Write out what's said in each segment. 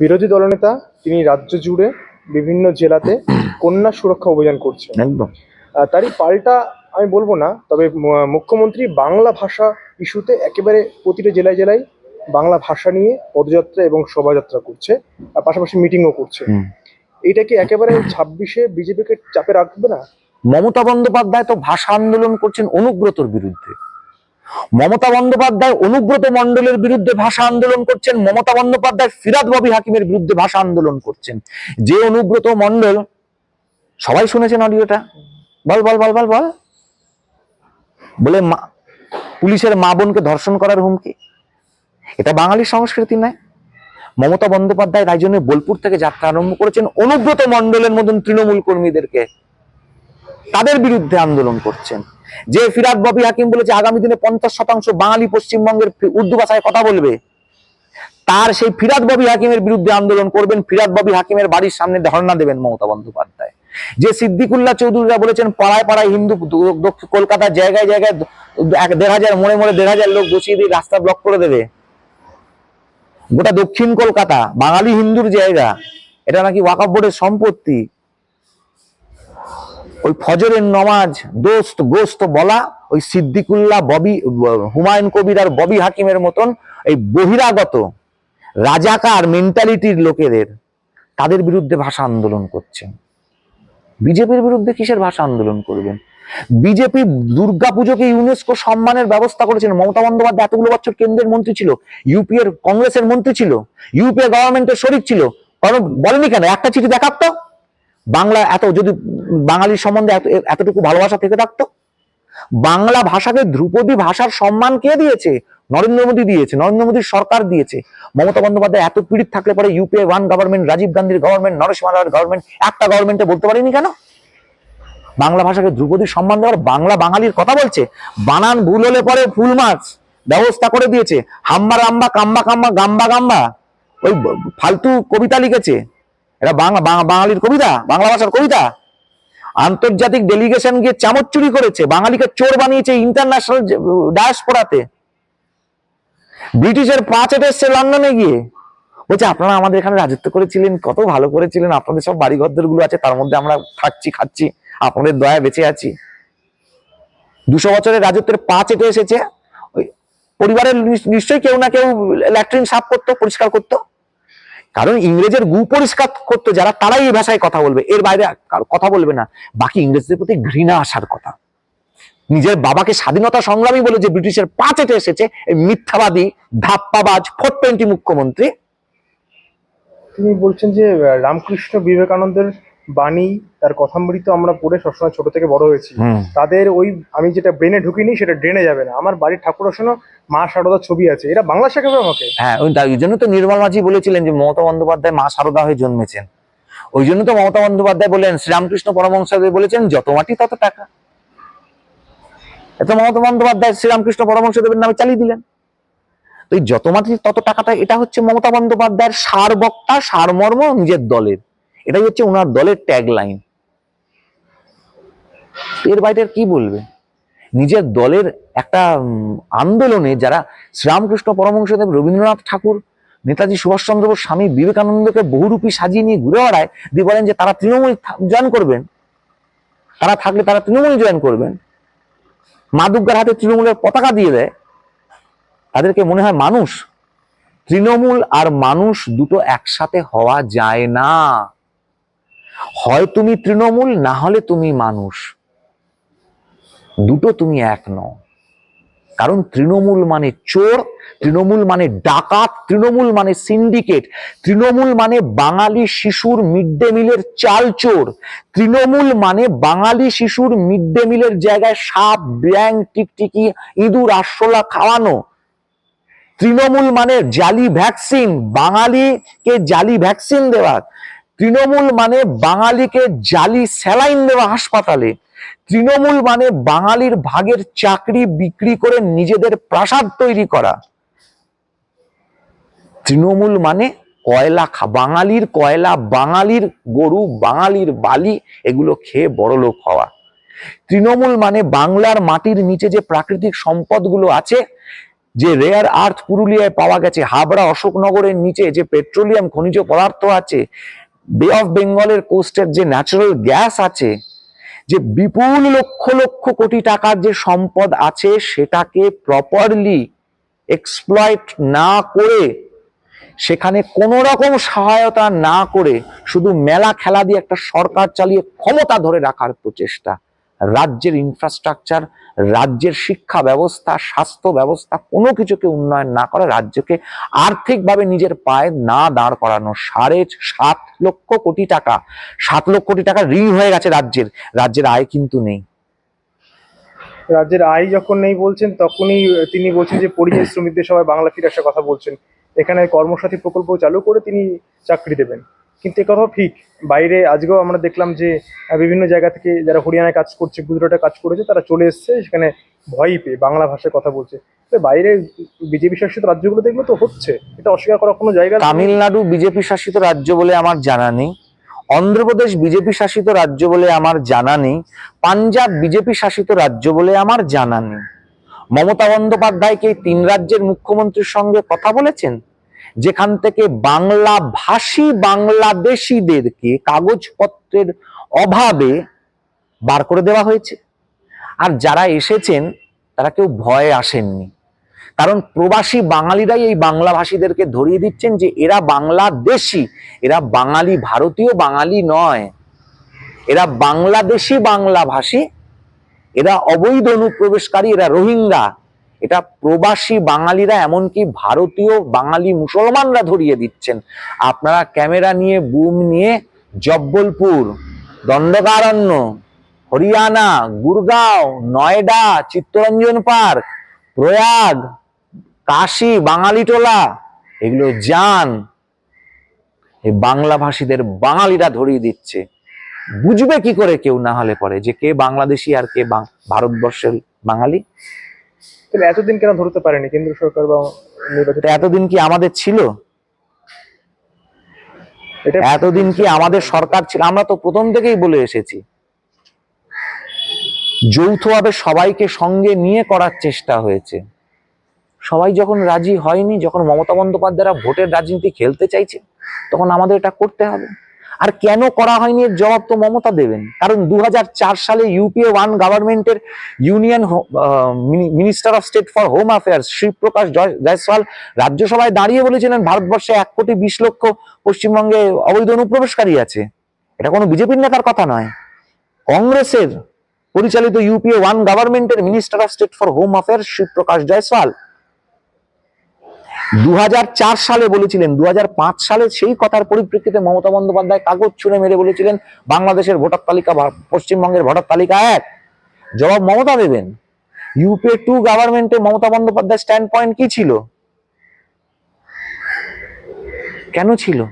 বিরোধী দলনেতা তিনি রাজ্য জুড়ে বিভিন্ন জেলাতে কন্যা সুরক্ষা অভিযান করছেন। একদম। তারই পাল্টা আমি বলব না তবে মুখ্যমন্ত্রী বাংলা ভাষা ইস্যুতে একেবারে প্রতিটা জেলায় জেলায় বাংলা ভাষা নিয়ে পদযাত্রা এবং শোভাযাত্রা করছে আর পাশাপাশি মিটিংও করছে। এটা কি একেবারে ছাব্বিশে বিজেপিকে চাপে রাখবে না? মমতা বন্দ্যোপাধ্যায় তো ভাষা আন্দোলন করছেন অনুব্রতর বিরুদ্ধে। মমতা বন্দ্যোপাধ্যায় অনুব্রত মণ্ডলের বিরুদ্ধে ভাষা আন্দোলন করছেন, মমতা বন্দ্যোপাধ্যায় ফিরাদ ববি হাকিমের বিরুদ্ধে ভাষা আন্দোলন করছেন। যে অনুব্রত মণ্ডল, সবাই শুনেছেন অডিওটা? বল বল বল বল বল। বলে পুলিশের মা বোনকে ধর্ষণ করার হুমকি? এটা বাঙালির সংস্কৃতি নয়। মমতা বন্দ্যোপাধ্যায় তাই জন্য বোলপুর থেকে যাত্রা আরম্ভ করেছেন, অনুব্রত মন্ডলের মতন তৃণমূল কর্মীদেরকে। তাদের বিরুদ্ধে আন্দোলন করছেন। যে ফিরাদ ববি হাকিম বলেছে, আগামী দিনে পঞ্চাশ শতাংশ বাঙালি পশ্চিমবঙ্গের উর্দু ভাষায় কথা বলবে। তার সেই ফিরাদ ববি হাকিমের বিরুদ্ধে আন্দোলন করবেন, ফিরাদ ববি হাকিমের বাড়ির সামনে ধর্ণা দেবেন মমতা বন্দ্যোপাধ্যায়। যে সিদ্দিকুল্লাহ চৌধুরীরা বলেছেন পাড়ায় পাড়ায় হিন্দু কলকাতার জায়গায় জায়গায় এক দেড় হাজার, মোড়ে মোড়ে দেড় হাজার লোক বসিয়ে দিয়ে রাস্তা ব্লক করে দেবে। গোটা দক্ষিণ কলকাতা, বাঙালি হিন্দুর জায়গা, এটা নাকি ওয়াকফ বোর্ডের সম্পত্তি। ওই ফজরের নমাজ, দোস্ত গোস্ত বলা, ওই সিদ্দিকুল্লাহ ববি, হুমায়ুন কবির আর ববি হাকিমের মতন এই বহিরাগত, রাজাকার মেন্টালিটির লোকেদের, তাদের বিরুদ্ধে ভাষা আন্দোলন করছেন বিজেপির বিরুদ্ধে কিসের ভাষা আন্দোলন করবেন? বিজেপি দুর্গাপুজোকে ইউনেস্কো সম্মানের ব্যবস্থা করেছেন মমতা বন্দ্যোপাধ্যায় এতগুলো বছর কেন্দ্রের মন্ত্রী ছিল ইউপি এর কংগ্রেসের মন্ত্রী ছিল ইউপিএ গভর্নমেন্টের শরিক ছিল। কারণ বলেনি কেন? একটা চিঠি দেখাতো বাংলা এত যদি বাঙালির সম্বন্ধে এত, এতটুকু ভালোবাসা থেকে থাকতো? বাংলা ভাষাকে ধ্রুপদী ভাষার সম্মান কে দিয়েছে? নরেন্দ্র মোদী দিয়েছে, নরেন্দ্র মোদীর সরকার দিয়েছে। মমতা বন্দ্যোপাধ্যায় এত পীড়িত থাকলে পরে ইউপিএ ওয়ান গভর্নমেন্ট রাজীব গান্ধীর গভর্নমেন্ট নরেশ গভর্নমেন্ট একটা গভর্নমেন্টে বলতে পারেনি কেন? বাংলা ভাষাকে ধ্রুপদীর সম্মান দেওয়ার বাংলা বাঙালির কথা বলছে? বানান ভুল হলে পরে ফুল মাছ। ব্যবস্থা করে দিয়েছে। হাম্বা রাম্বা, কাম্বা কাম্বা, গাম্বা গাম্বা। ওই ফালতু কবিতা লিখেছে। এটা বাংলা বাঙালির কবিতা, বাংলা ভাষার কবিতা। আন্তর্জাতিক ডেলিগেশন গিয়ে চামচ চুরি করেছে, বাঙালিকে চোর বানিয়েছে ইন্টারন্যাশনাল ডায়াসপোরাতে ব্রিটিশের পাঁচ এটে এসছে লন্ডনে গিয়ে। বলছে, আপনারা আমাদের এখানে রাজত্ব করেছিলেন, কত ভালো করেছিলেন, আপনাদের সব বাড়ি গুলো আছে, তার মধ্যে আমরা থাকছি, খাচ্ছি, আপনাদের দয়া বেঁচে আছি। দুশো বছরের রাজত্বের পাঁচ এটে এসেছে। ওই পরিবারের নিশ্চয়ই কেউ না কেউ ল্যাট্রিন সাফ করতো, পরিষ্কার করতো। কারণ ইংরেজের গু পরিষ্কার করতো যারা তারাই এই ভাষায় কথা বলবে। এর বাইরে কথা বলবে না। বাকি ইংরেজদের প্রতি ঘৃণা আসার কথা। নিজের বাবাকে স্বাধীনতা সংগ্রামী বলে যে ব্রিটিশের পাঁচ এটে এসেছে এই মিথ্যাবাদী ধাপ্পাবাজ ফোর টোয়েন্টি মুখ্যমন্ত্রী। তিনি বলছেন যে রামকৃষ্ণ বিবেকানন্দের বাণী তার কথামৃত আমরা পড়ে সবসময় ছোট থেকে বড় হয়েছি। তাদের ওই আমি যেটা ব্রেনে ঢুকিনি সেটা ড্রেনে যাবে না। আমার বাড়ির ঠাকুর মা সারদার ছবি আছে। এটা বাংলা শেখাবে আমাকে? হ্যাঁ ওই জন্য তো নির্মল মাঝি বলেছিলেন যে মমতা বন্দ্যোপাধ্যায় মা সারদা হয়ে জন্মেছেন। ওই জন্য তো মমতা বন্দ্যোপাধ্যায় বললেন শ্রীরামকৃষ্ণ পরমহংসদেব বলেছেন, যত মাটি তত টাকা। এত মমতা বন্দ্যোপাধ্যায় শ্রীরামকৃষ্ণ পরমহংসদেবের নামে চালিয়ে দিলেন। তো এই যত মাটি তত টাকাটা, এটা হচ্ছে মমতা বন্দ্যোপাধ্যায়ের সার বক্তা সারমর্ম নিজের দলের। এটাই হচ্ছে ওনার দলের ট্যাগ লাইন এর বাইরে কি বলবে? নিজের দলের একটা আন্দোলনে যারা শ্রীরামকৃষ্ণ পরমহংসদেব, রবীন্দ্রনাথ ঠাকুর, নেতাজি সুভাষচন্দ্র বোস, স্বামী বিবেকানন্দকে বহুরূপী সাজিয়ে নিয়ে ঘুরে বেড়ায়, দিয়ে বলেন যে তারা তৃণমূল জয়েন করবেন। তারা থাকলে তারা তৃণমূল জয়েন করবেন। মা দুর্গার হাতে তৃণমূলের পতাকা দিয়ে দেয়। তাদেরকে মনে হয় মানুষ। তৃণমূল আর মানুষ দুটো একসাথে হওয়া যায় না। হয় তুমি তৃণমূল, না হলে তুমি মানুষ। দুটো তুমি এক নও। কারণ তৃণমূল মানে চোর, তৃণমূল মানে ডাকাত, তৃণমূল মানে সিন্ডিকেট তৃণমূল মানে বাঙালি শিশুর মিড ডে মিলের চাল চোর, তৃণমূল মানে বাঙালি শিশুর মিড ডে মিলের জায়গায় সাপ ব্যাং টিকটিকি, ইঁদুর, আরশোলা খাওয়ানো। তৃণমূল মানে জালি ভ্যাকসিন বাঙালিকে জালি ভ্যাকসিন দেওয়া। তৃণমূল মানে বাঙালিকে জালি স্যালাইন দেওয়া হাসপাতালে। তৃণমূল মানে বাঙালির ভাগের চাকরি বিক্রি করে নিজেদের প্রাসাদ তৈরি করা। তৃণমূল মানে কয়লা খা, বাঙালির কয়লা, বাঙালির গরু, বাঙালির বালি, এগুলো খেয়ে বড়লোক হওয়া। তৃণমূল মানে বাংলার মাটির নিচে যে প্রাকৃতিক সম্পদগুলো আছে, যে রেয়ার আর্থ পুরুলিয়ায় পাওয়া গেছে, হাবড়া, অশোকনগরের নিচে যে পেট্রোলিয়াম খনিজ পদার্থ আছে বে অফ বেঙ্গলের কোস্টের যে ন্যাচারাল গ্যাস আছে যে বিপুল লক্ষ লক্ষ কোটি টাকার যে সম্পদ আছে সেটাকে প্রপারলি এক্সপ্লয়েট না করে, সেখানে কোনো রকম সহায়তা না করে, শুধু মেলা খেলা দিয়ে একটা সরকার চালিয়ে ক্ষমতা ধরে রাখার প্রচেষ্টা। রাজ্যের ইনফ্রাস্ট্রাকচার রাজ্যের শিক্ষা ব্যবস্থা, স্বাস্থ্য ব্যবস্থা, কোনো কিছুকে উন্নয়ন না করে রাজ্যকে আর্থিকভাবে নিজের পায়ে না দাঁড় করানো। সাড়ে সাত লক্ষ কোটি টাকা, সাত লক্ষ কোটি টাকা ঋণ হয়ে গেছে রাজ্যের। রাজ্যের আয় কিন্তু নেই। রাজ্যের আয় যখন নেই বলছেন, তখনই তিনি বলছেন যে পরিযায়ী শ্রমিকদের সবাই বাংলা ফিরে আসার কথা বলছেন। এখানে কর্মসাথী প্রকল্প চালু করে তিনি চাকরি দেবেন। কিন্তু এ কথাও ঠিক। বাইরে আজকেও আমরা দেখলাম যে বিভিন্ন জায়গা থেকে যারা হরিয়ানায় কাজ করছে, গুজরাটে কাজ করেছে, তারা চলে এসছে, সেখানে ভয় পেয়ে, বাংলা ভাষায় কথা বলছে। বাইরে বিজেপি শাসিত রাজ্যগুলো দেখলে তো হচ্ছে, এটা অস্বীকার করার কোনো জায়গা তামিলনাড়ু বিজেপি শাসিত রাজ্য বলে আমার জানা নেই। অন্ধ্রপ্রদেশ বিজেপি শাসিত রাজ্য বলে আমার জানা নেই। পাঞ্জাব বিজেপি শাসিত রাজ্য বলে আমার জানা নেই। মমতা বন্দ্যোপাধ্যায়কে এই তিন রাজ্যের মুখ্যমন্ত্রীর সঙ্গে কথা বলেছেন? যেখান থেকে বাংলা ভাষী বাংলাদেশিদেরকে কাগজপত্রের অভাবে বার করে দেওয়া হয়েছে। আর যারা এসেছেন, তারা কেউ ভয়ে আসেননি। কারণ প্রবাসী বাঙালিরাই এই বাংলা ভাষীদেরকে ধরিয়ে দিচ্ছেন যে এরা বাংলাদেশি, এরা বাঙালি ভারতীয় বাঙালি নয়। এরা বাংলাদেশি বাংলা ভাষী, এরা অবৈধ অনুপ্রবেশকারী, এরা রোহিঙ্গা। এটা প্রবাসী বাঙালিরা, এমনকি ভারতীয় বাঙালি মুসলমানরা ধরিয়ে দিচ্ছেন। আপনারা ক্যামেরা নিয়ে, বুম নিয়ে জব্বলপুর, দণ্ডকারণ্য, হরিয়ানা, গুরগাঁও, নয়ডা, চিত্তরঞ্জন পার্ক, প্রয়াগ, কাশি, বাঙালিটোলা, এগুলো যান। এই বাংলা ভাষীদের বাঙালিরা ধরিয়ে দিচ্ছে। বুঝবে কি করে কেউ না হলে পরে যে কে বাংলাদেশি আর কে ভারতবর্ষের বাঙালি? তাহলে এতদিন কেন ধরতে পারেনি কেন্দ্র সরকার বা নির্বাচিত? এতদিন কি আমাদের ছিল? এতদিন কি আমাদের সরকার ছিল? আমরা তো প্রথম থেকেই বলে এসেছি। যৌথভাবে সবাইকে সঙ্গে নিয়ে করার চেষ্টা হয়েছে। সবাই যখন রাজি হয়নি যখন মমতা বন্দ্যোপাধ্যায়রা ভোটের রাজনীতি খেলতে চাইছে তখন আমাদের এটা করতে হবে। আর কেন করা হয়নি এর জবাব তো মমতা দেবেন। কারণ দু হাজার চার সালে ইউপিএ ওয়ান গভর্নমেন্টের union minister of state for home affairs Shivprakash Jai- Jaiswal রাজ্যসভায় দাঁড়িয়ে বলেছিলেন, ভারতবর্ষে এক কোটি বিশ লক্ষ পশ্চিমবঙ্গে অবৈধ অনুপ্রবেশকারী আছে। এটা কোনো বিজেপির নেতার কথা নয়। কংগ্রেসের পরিচালিত ইউপিএ ওয়ান গভর্নমেন্টের minister of state for home affairs Shivprakash Jaiswal দু হাজার চার সালে বলেছিলেন দু হাজার পাঁচ সালে সেই কথার পরিপ্রেক্ষিতে মমতা বন্দ্যোপাধ্যায় কাগজ ছুঁড়ে মেরে বলেছিলেন, বাংলাদেশের ভোটার তালিকা পশ্চিমবঙ্গের ভোটার তালিকা এক। জবাব মমতা দেবেন। ইউপিএ টু গভর্নমেন্টে মমতা বন্দ্যোপাধ্যায় স্ট্যান্ড পয়েন্ট কি ছিল? কেন ছিল?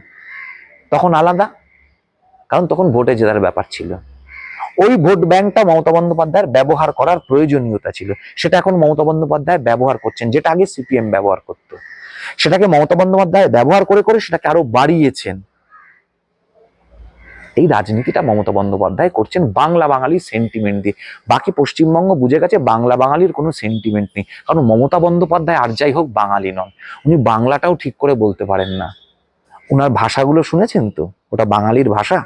তখন আলাদা। কারণ তখন ভোটে জেতার ব্যাপার ছিল। ওই ভোট ব্যাংকটা মমতা বন্দ্যোপাধ্যায়ের ব্যবহার করার প্রয়োজনীয়তা ছিল। সেটা এখন মমতা বন্দ্যোপাধ্যায় ব্যবহার করছেন, যেটা আগে সিপিএম ব্যবহার করতো। সেটাকে মমতা বন্দ্যোপাধ্যায় ব্যবহার করে করে সেটাকে আরও বাড়িয়েছেন। এই রাজনীতিটা মমতা বন্দ্যোপাধ্যায় করছেন বাংলা বাঙালি সেন্টিমেন্ট দিয়ে। বাকি পশ্চিমবঙ্গ বুঝে গেছে বাংলা বাঙালির কোনো সেন্টিমেন্ট নেই। কারণ মমতা বন্দ্যোপাধ্যায় আর যাই হোক বাঙালি নন। উনি বাংলাটাও ঠিক করে বলতে পারেন না। ওনার ভাষাগুলো শুনেছেন তো? ওটা বাঙালির ভাষা?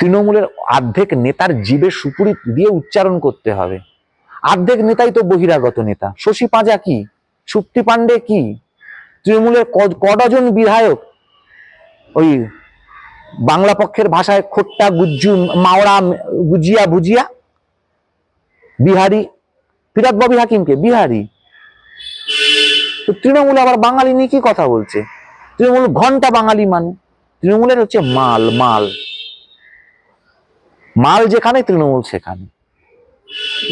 তৃণমূলের অর্ধেক নেতার জীবে সুপুরি দিয়ে উচ্চারণ করতে হবে। অর্ধেক নেতাই তো বহিরাগত নেতা। শশী পাঁজা কি? সুপ্তি পান্ডে কি? তৃণমূলের কডজন বিধায়ক ওই বাংলা পক্ষের ভাষায় খোট্টা গুজ্জু মাওড়া গুজিয়া ভুজিয়া বিহারি? ফিরাদ ববি হাকিমকে? বিহারি। তো তৃণমূল আবার বাঙালি নিয়ে কি কথা বলছে? তৃণমূল ঘণ্টা বাঙালি মানে। তৃণমূলের হচ্ছে মাল মাল। মাল যেখানে, তৃণমূল সেখানে।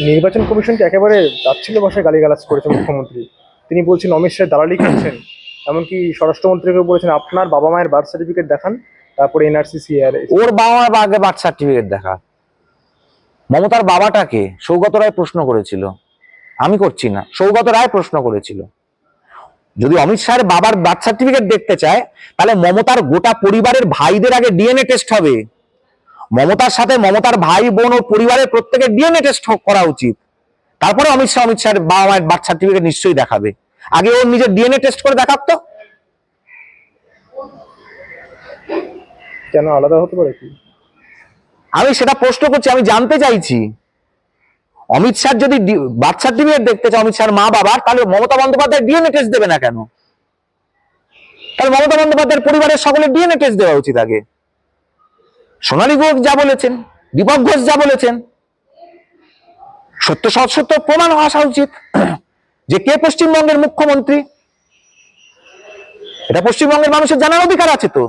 নির্বাচন কমিশনকে একেবারে তাচ্ছিল্য ভাষায় গালিগালাজ করেছে মুখ্যমন্ত্রী। তিনি বলছেন, অমিত শাহ দালালি করছেন? এমনকি স্বরাষ্ট্রমন্ত্রীকে বলেছেন, আপনার বাবা মায়ের বার্থ সার্টিফিকেট দেখান, তারপরে এনআরসি সিআর ওর বাবা মা আগে বার্থ সার্টিফিকেট দেখা। মমতার বাবাটাকে সৌগত রায় প্রশ্ন করেছিল। আমি করছি না, সৌগত রায় প্রশ্ন করেছিল। যদি অমিত শাহের বাবার বার্থ সার্টিফিকেট দেখতে চায়, তাহলে মমতার গোটা পরিবারের ভাইদের আগে ডিএনএ টেস্ট হবে। মমতার সাথে মমতার ভাই, বোন ও পরিবারের প্রত্যেকের ডিএনএ টেস্ট করা উচিত। তারপরে অমিত শাহ অমিত শাহের বাবা মায়ের বার্থ সার্টিফিকেট নিশ্চয়ই দেখাবে। আগে ওর নিজের ডিএনএ টেস্ট করে দেখাতো কেন আলাদা হতে পারে কি? আমি সেটা প্রশ্ন করছি আমি জানতে চাইছি। অমিত শাহ যদি বার্থ সার্টিফিকেট দেখতে চায় অমিত শাহর মা বাবার তাহলে মমতা বন্দ্যোপাধ্যায় ডিএনএ টেস্ট দেবে না কেন? তাহলে মমতা বন্দ্যোপাধ্যায়ের পরিবারের সকলের ডিএনএ টেস্ট দেওয়া উচিত আগে। সোনালী ঘোষ যা বলেছেন দীপক ঘোষ যা বলেছেন সত্য সৎ সত্য প্রমাণ আসা উচিত। যে কে পশ্চিমবঙ্গের মুখ্যমন্ত্রী? এটা পশ্চিমবঙ্গের মানুষের জানার অধিকার আছে তো।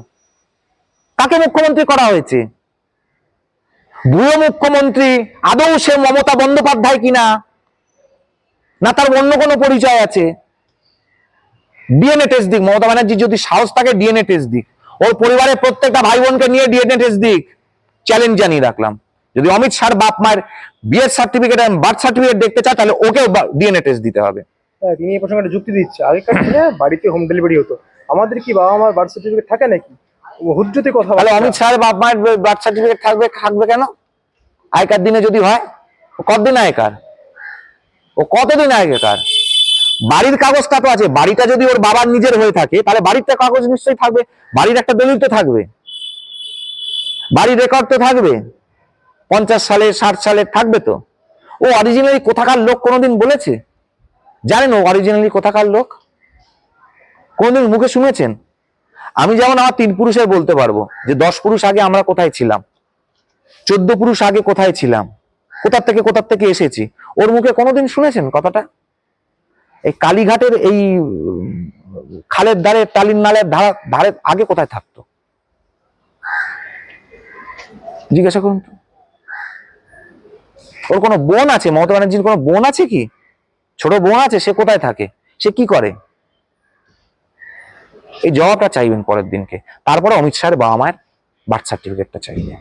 কাকে মুখ্যমন্ত্রী করা হয়েছে? ভুয়ো মুখ্যমন্ত্রী, আদৌ সে মমতা বন্দ্যোপাধ্যায় কিনা? না তার অন্য কোনো পরিচয় আছে? ডিএনএ টেস্ট দিক, মমতা ব্যানার্জি যদি সাহস থাকে, ডিএনএ টেস্ট দিক। ওর পরিবারের প্রত্যেকটা ভাই বোনকে নিয়ে ডিএনএ টেস্ট দিক। চ্যালেঞ্জ জানিয়ে রাখলাম। যদি অমিত শাহ বাপ মায়ের বিয়ের সার্টিফিকেট এবং বার্থ সার্টিফিকেট দেখতে চায় তাহলে ওকেও ডিএনএ টেস্ট দিতে হবে। হ্যাঁ তিনি এই প্রসঙ্গে যুক্তি দিচ্ছে। আগেকার দিনে বাড়িতে হোম ডেলিভারি হতো। আমাদের কি বাবা মার বার্থ সার্টিফিকেট থাকে নাকি? হুজ্জতে কথা তাহলে বলে অমিত শাহের বাপ মায়ের বার্থ সার্টিফিকেট থাকবে থাকবে কেন? আগেকার দিনে যদি হয় কতদিন আগেকার? ও কতদিন আগেকার? বাড়ির কাগজটা তো আছে। বাড়িটা যদি ওর বাবার নিজের হয়ে থাকে তাহলে বাড়ির তো কাগজ নিশ্চয়ই থাকবে। বাড়ির একটা দলিল তো থাকবে। বাড়ির রেকর্ড তো থাকবে। পঞ্চাশ সালে, ষাট সালে থাকবে তো। ও অরিজিনালি কোথাকার লোক কোনোদিন বলেছে? জানেন ও অরিজিনালি কোথাকার লোক? কোনোদিন মুখে শুনেছেন? আমি যেমন আমার তিন পুরুষের বলতে পারব যে দশ পুরুষ আগে আমরা কোথায় ছিলাম? চোদ্দ পুরুষ আগে কোথায় ছিলাম? কোথার থেকে কোথার থেকে এসেছি? ওর মুখে কোনোদিন শুনেছেন কথাটা? এই কালীঘাটের এই খালের ধারে, টালির নালের ধারা আগে কোথায় থাকতো? জিজ্ঞাসা করুন তো। ওর কোনো বোন আছে? মমতা ব্যানার্জির কোনো বোন আছে কি? ছোট বোন আছে, সে কোথায় থাকে? সে কি করে? এই জবাবটা চাইবেন পরের দিনকে। তারপরে অমিত শাহের বাবা মায়ের বার্থ সার্টিফিকেটটা চাইবেন।